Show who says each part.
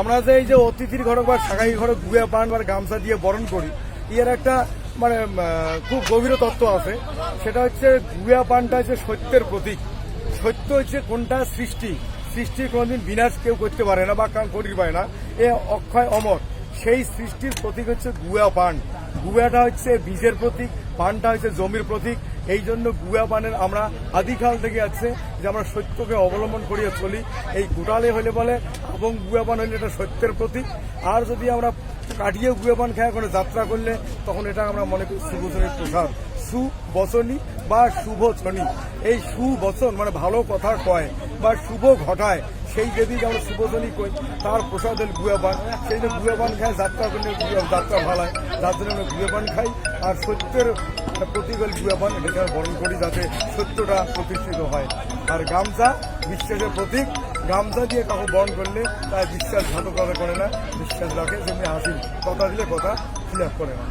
Speaker 1: আমরা যে এই যে অতিথির ঘরে বা সাগাই ঘরে গুয়া পান বা গামছা দিয়ে বরণ করি ইয়ার একটা মানে খুব গভীর তত্ত্ব আছে। সেটা হচ্ছে গুয়া পানটা হচ্ছে সত্যের প্রতীক। সত্য হচ্ছে কোনটা? সৃষ্টি। সৃষ্টি কোনোদিন বিনাশ কেউ করতে পারে না বা কাম করিতে পারে না। এ অক্ষয় অমর। সেই সৃষ্টির প্রতীক হচ্ছে গুয়া পান। গুয়াটা হচ্ছে বীজের প্রতীক, পানটা হচ্ছে জমির প্রতীক। এই জন্য গুয়া পানের আমরা আদিকাল থেকে আছে। যে আমরা সত্যকে অবলম্বন করিয়া চলি। এই গোটালে হইলে বলে, এবং গুয়াবান হইলে এটা সত্যের প্রতীক। আর যদি আমরা কাটিয়ে গুয়াবান খেয়ে কোনো যাত্রা করলে, তখন এটা আমরা মনে করি সুবচনের প্রসার। সুবচনী বা শুভচনী। এই সুবচন মানে ভালো কথা কয় বা শুভ ঘটায়। সেই দেবীকে আমরা শুভচনী কই, তার প্রসাদ হল সেই জন্য গুয়া পান খায়, যাত্রা করলে যাত্রা ভালো হয়। যার জন্য আমরা গুয়া পান খাই, আর সত্যের প্রতীক হল গুয়া পান এটাকে বরণ করি যাতে সত্যটা প্রতিষ্ঠিত হয়। আর গামছা, বিশ্বাসের প্রতীক, গামছা দিয়ে কাউকে বরণ করলে তার বিশ্বাসঘাতকতা করে না, বিশ্বাস রাখে সেমনি হাসি, কথা দিলে কথা ফিল করে না।